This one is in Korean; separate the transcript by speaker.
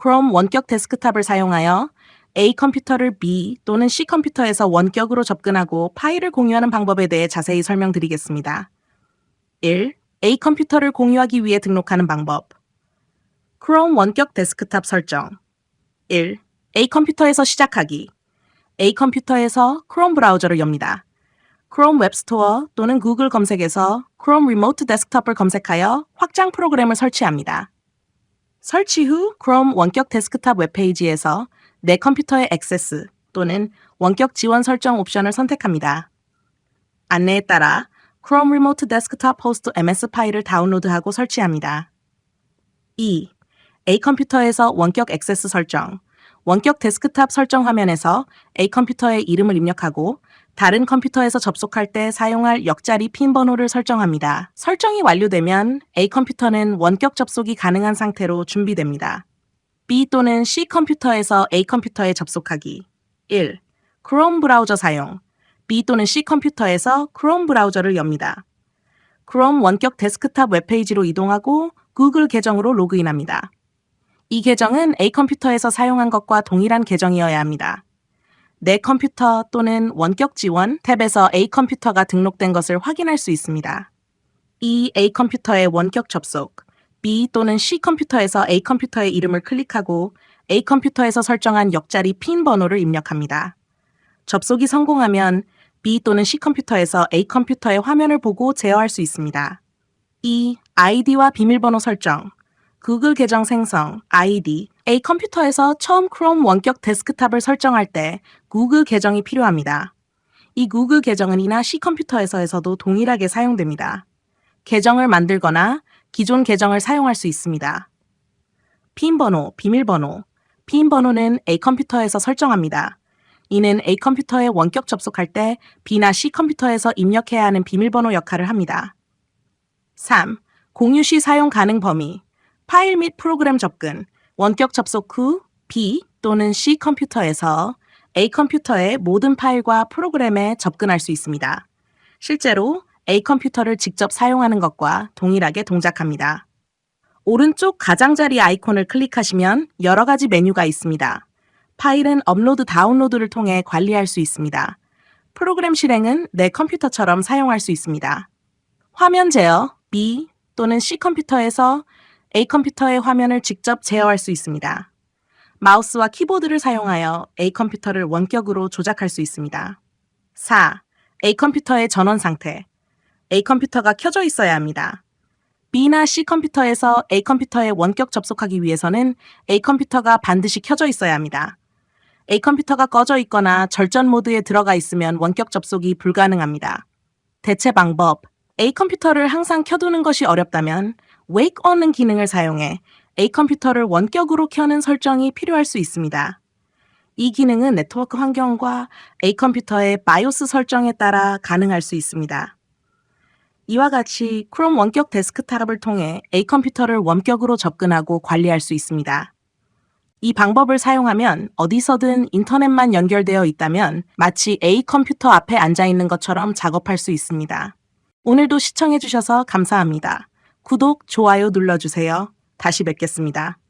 Speaker 1: 크롬 원격 데스크탑을 사용하여 A 컴퓨터를 B 또는 C 컴퓨터에서 원격으로 접근하고 파일을 공유하는 방법에 대해 자세히 설명드리겠습니다. 1. A 컴퓨터를 공유하기 위해 등록하는 방법. 크롬 원격 데스크탑 설정. 1. A 컴퓨터에서 시작하기. A 컴퓨터에서 크롬 브라우저를 엽니다. 크롬 웹스토어 또는 구글 검색에서 크롬 리모트 데스크톱을 검색하여 확장 프로그램을 설치합니다. 설치 후 크롬 원격 데스크탑 웹페이지에서 내 컴퓨터의 액세스 또는 원격 지원 설정 옵션을 선택합니다. 안내에 따라 크롬 리모트 데스크탑 호스트 MS 파일을 다운로드하고 설치합니다. 2. A 컴퓨터에서 원격 액세스 설정. 원격 데스크탑 설정 화면에서 A 컴퓨터의 이름을 입력하고 다른 컴퓨터에서 접속할 때 사용할 역자리 핀 번호를 설정합니다. 설정이 완료되면 A 컴퓨터는 원격 접속이 가능한 상태로 준비됩니다. B 또는 C 컴퓨터에서 A 컴퓨터에 접속하기. 1. 크롬 브라우저 사용. B 또는 C 컴퓨터에서 크롬 브라우저를 엽니다. 크롬 원격 데스크탑 웹페이지로 이동하고 구글 계정으로 로그인합니다. 이 계정은 A 컴퓨터에서 사용한 것과 동일한 계정이어야 합니다. 내 컴퓨터 또는 원격 지원 탭에서 A 컴퓨터가 등록된 것을 확인할 수 있습니다. 이 A 컴퓨터의 원격 접속, B 또는 C 컴퓨터에서 A 컴퓨터의 이름을 클릭하고 A 컴퓨터에서 설정한 역자리 핀 번호를 입력합니다. 접속이 성공하면 B 또는 C 컴퓨터에서 A 컴퓨터의 화면을 보고 제어할 수 있습니다. 2. 아이디와 비밀번호 설정. 구글 계정 생성, 아이디. A 컴퓨터에서 처음 크롬 원격 데스크탑을 설정할 때 구글 계정이 필요합니다. 이 구글 계정은 이나 C 컴퓨터에서에서도 동일하게 사용됩니다. 계정을 만들거나 기존 계정을 사용할 수 있습니다. 핀 번호, 비밀번호. 핀 번호는 A 컴퓨터에서 설정합니다. 이는 A 컴퓨터에 원격 접속할 때 B나 C 컴퓨터에서 입력해야 하는 비밀번호 역할을 합니다. 3. 공유 시 사용 가능 범위. 파일 및 프로그램 접근. 원격 접속 후 B 또는 C 컴퓨터에서 A 컴퓨터의 모든 파일과 프로그램에 접근할 수 있습니다. 실제로 A 컴퓨터를 직접 사용하는 것과 동일하게 동작합니다. 오른쪽 가장자리 아이콘을 클릭하시면 여러 가지 메뉴가 있습니다. 파일은 업로드 다운로드를 통해 관리할 수 있습니다. 프로그램 실행은 내 컴퓨터처럼 사용할 수 있습니다. 화면 제어 B 또는 C 컴퓨터에서 A 컴퓨터의 화면을 직접 제어할 수 있습니다. 마우스와 키보드를 사용하여 A 컴퓨터를 원격으로 조작할 수 있습니다. 4. A 컴퓨터의 전원 상태. A 컴퓨터가 켜져 있어야 합니다. B나 C 컴퓨터에서 A 컴퓨터에 원격 접속하기 위해서는 A 컴퓨터가 반드시 켜져 있어야 합니다. A 컴퓨터가 꺼져 있거나 절전 모드에 들어가 있으면 원격 접속이 불가능합니다. 대체 방법. A 컴퓨터를 항상 켜두는 것이 어렵다면 Wake On은 기능을 사용해 A 컴퓨터를 원격으로 켜는 설정이 필요할 수 있습니다. 이 기능은 네트워크 환경과 A 컴퓨터의 BIOS 설정에 따라 가능할 수 있습니다. 이와 같이 크롬 원격 데스크탑을 통해 A 컴퓨터를 원격으로 접근하고 관리할 수 있습니다. 이 방법을 사용하면 어디서든 인터넷만 연결되어 있다면 마치 A 컴퓨터 앞에 앉아 있는 것처럼 작업할 수 있습니다. 오늘도 시청해주셔서 감사합니다. 구독, 좋아요 눌러주세요. 다시 뵙겠습니다.